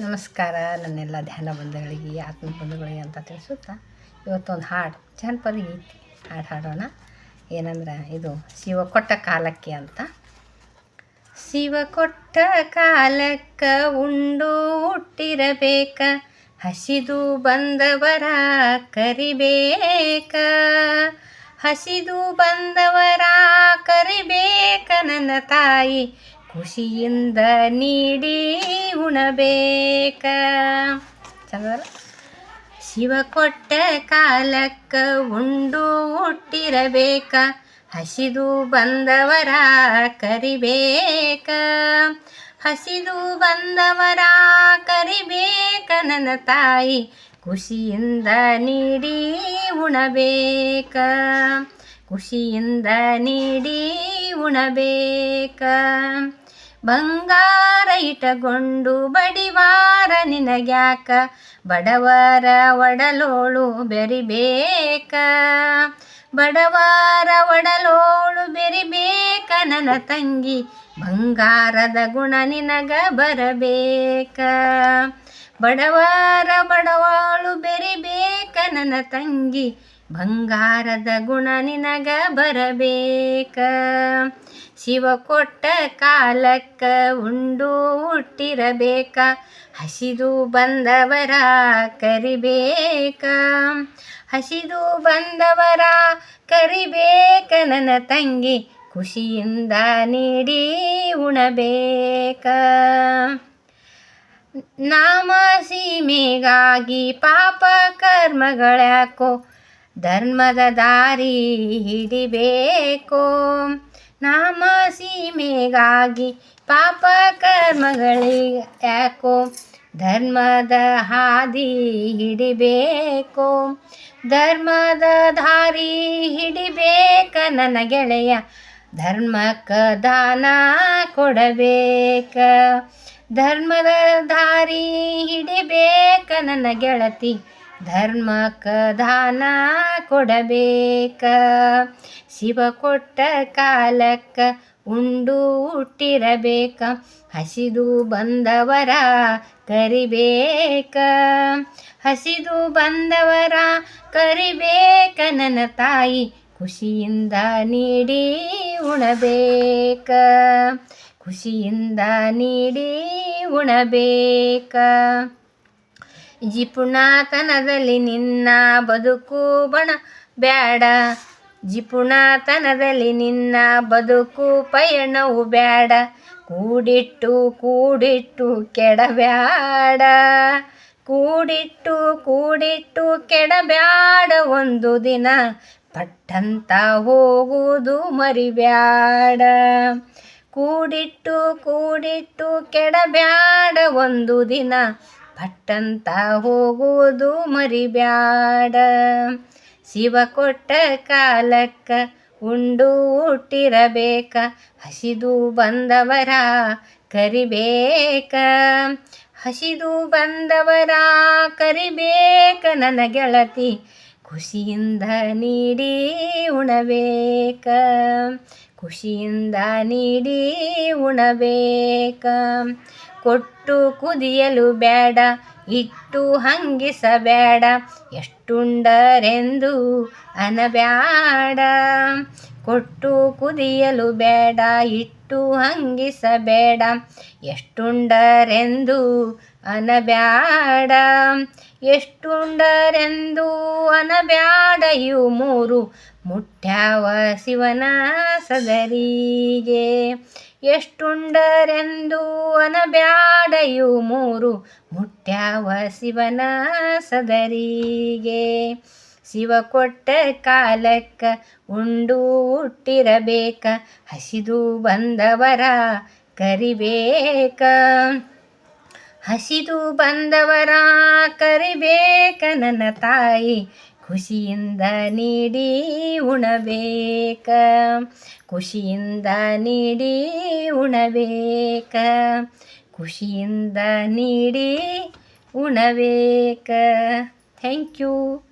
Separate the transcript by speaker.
Speaker 1: ನಮಸ್ಕಾರ, ನನ್ನೆಲ್ಲ ಧ್ಯಾನ ಬಂಧುಗಳಿಗೆ, ಆತ್ಮ ಬಂಧುಗಳಿಗೆ ಅಂತ ತಿಳಿಸುತ್ತಾ, ಇವತ್ತೊಂದು ಹಾಡು, ಜಾನಪದ ಗೀತೆ. ಹಾಡು ಹಾಡೋಣ. ಏನಂದ್ರೆ, ಇದು ಶಿವ ಕೊಟ್ಟ ಕಾಲಕ್ಕೆ ಅಂತ. ಶಿವ ಕೊಟ್ಟ ಕಾಲಕ್ಕ ಉಂಡು ಹುಟ್ಟಿರಬೇಕ, ಹಸಿದು ಬಂದವರ ಕರಿಬೇಕ. ಹಸಿದು ಬಂದವರ ಕರಿಬೇಕ ನನ್ನ ತಾಯಿ ಖುಷಿಯಿಂದ ನೀಡಿ ಉಣಬೇಕ. ಶಿವ ಕೊಟ್ಟ ಕಾಲಕ್ಕ ಉಂಡು ಹುಟ್ಟಿರಬೇಕ. ಹಸಿದು ಬಂದವರ ಕರಿಬೇಕ. ಹಸಿದು ಬಂದವರ ಕರಿಬೇಕ ನನ್ನ ತಾಯಿ. ಖುಷಿಯಿಂದ ನೀಡಿ ಉಣಬೇಕ. ಖುಷಿಯಿಂದ ನೀಡಿ ಉಣಬೇಕ. ಬಂಗಾರ ಇಟಗೊಂಡು ಬಡಿವಾರ ನಿನಗ್ಯಾಕ, ಬಡವರ ಒಡಲೋಳು ಬೆರಿಬೇಕ. ಬಡವಾರ ಒಡಲೋಳು ಬೆರಿಬೇಕ, ನನ್ನ ತಂಗಿ ಬಂಗಾರದ ಗುಣ ನಿನಗ ಬರಬೇಕ. ಬಡವಾರ ಬಡವಾಳು ಬೆರಿಬೇಕ, ನನ್ನ ತಂಗಿ ಬಂಗಾರದ ಗುಣ ನಿನಗ ಬರಬೇಕ. ಶಿವ ಕೊಟ್ಟ ಕಾಲಕ್ಕ ಉಂಡು ಹುಟ್ಟಿರಬೇಕ. ಹಸಿದು ಬಂದವರ ಕರಿಬೇಕ. ಹಸಿದು ಬಂದವರ ಕರಿಬೇಕ. ನನ್ನ ತಂಗಿ ಖುಷಿಯಿಂದ ನೀಡಿ ಉಣಬೇಕ. ನಾಮ ಸೀಮೆಗಾಗಿ ಪಾಪ ಕರ್ಮಗಳ್ಯಾಕೋ ಧರ್ಮದ ದಾರಿ ಹಿಡಿಬೇಕು. ನಾಮ ಸೀಮೆಗಾಗಿ ಪಾಪ ಕರ್ಮಗಳಿಗೆ ಯಾಕೋ ಧರ್ಮದ ಹಾದಿ ಹಿಡಿಬೇಕು. ಧರ್ಮದ ದಾರಿ ಹಿಡಿಬೇಕ ನನ್ನ ಗೆಳೆಯ, ಧರ್ಮಕ್ಕೆ ದಾನ ಕೊಡಬೇಕ. ಧರ್ಮದ ದಾರಿ ಹಿಡಿಬೇಕ ನನ್ನ ಗೆಳತಿ ಧರ್ಮಕ್ಕೆ ದಾನ ಕೊಡಬೇಕ. ಶಿವ ಕೊಟ್ಟ ಕಾಲಕ್ಕ ಉಂಡು ಹುಟ್ಟಿರಬೇಕ. ಹಸಿದು ಬಂದವರ ಕರಿಬೇಕ. ಹಸಿದು ಬಂದವರ ಕರಿಬೇಕ. ನನ್ನ ತಾಯಿ ಖುಷಿಯಿಂದ ನೀಡಿ ಉಣಬೇಕ. ಖುಷಿಯಿಂದ ನೀಡಿ ಉಣಬೇಕ. ಜಿಪುಣತನದಲ್ಲಿ ನಿನ್ನ ಬದುಕು ಬಣ ಬ್ಯಾಡ. ಜಿಪುಣಾತನದಲ್ಲಿ ನಿನ್ನ ಬದುಕು ಪಯಣವು ಬ್ಯಾಡ. ಕೂಡಿಟ್ಟು ಕೂಡಿಟ್ಟು ಕೆಡಬ್ಯಾಡ. ಕೂಡಿಟ್ಟು ಕೂಡಿಟ್ಟು ಕೆಡಬ್ಯಾಡ ಒಂದು ದಿನ. ಪಟ್ಟಂತ ಹೋಗುವುದು ಮರಿಬ್ಯಾಡ. ಕೂಡಿಟ್ಟು ಕೂಡಿಟ್ಟು ಕೆಡಬ್ಯಾಡ ಒಂದು ದಿನ. ಪಟ್ಟಂತ ಹೋಗುವುದು ಮರಿಬ್ಯಾಡ. ಶಿವ ಕೊಟ್ಟ ಕಾಲಕ್ಕ ಉಂಡು ಹುಟ್ಟಿರಬೇಕ. ಹಸಿದು ಬಂದವರ ಕರಿಬೇಕ. ಹಸಿದು ಬಂದವರ ಕರಿಬೇಕ. ನನ್ನ ಗೆಳತಿ ಖುಷಿಯಿಂದ ನೀಡಿ ಉಣಬೇಕ. ಖುಷಿಯಿಂದ ನೀಡಿ ಉಣಬೇಕ. ಕೊಟ್ಟು ಕುದಿಯಲು ಬೇಡ ಇಟ್ಟು ಹಂಗಿಸಬೇಡ. ಎಷ್ಟುಂಡರೆಂದು ಅನಬ್ಯಾಡ. ಕೊಟ್ಟು ಕುದಿಯಲು ಬೇಡ, ಇಟ್ಟು ಹಂಗಿಸಬೇಡ. ಎಷ್ಟುಂಡರೆಂದು ಅನಬ್ಯಾಡ. ಎಷ್ಟುಂಡರೆಂದು ಅನಬ್ಯಾಡ ಇವು ಮೂರು. ಮುಟ್ಟ್ಯಾವ ಶಿವನ ಸದರಿಗೆ. ಎಷ್ಟುಂಡರೆಂದು ಅನಬ್ಯಾಡ ಇವು ಮೂರು. ಮುಟ್ಟ್ಯಾವ ಶಿವನ ಸದರಿಗೆ. ಶಿವ ಕೊಟ್ಟ ಕಾಲಕ್ಕ ಉಂಡು ಹುಟ್ಟಿರಬೇಕ, ಹಸಿದು ಬಂದವರ ಕರಿಬೇಕ. ಹಸಿದು ಬಂದವರ ಕರಿಬೇಕ, ನನ್ನ ತಾಯಿ ಖುಷಿಯಿಂದ ನೀಡಿ ಉಣಬೇಕ. ಖುಷಿಯಿಂದ ನೀಡಿ ಉಣಬೇಕ, ಖುಷಿಯಿಂದ ನೀಡಿ ಉಣಬೇಕ. Thank you.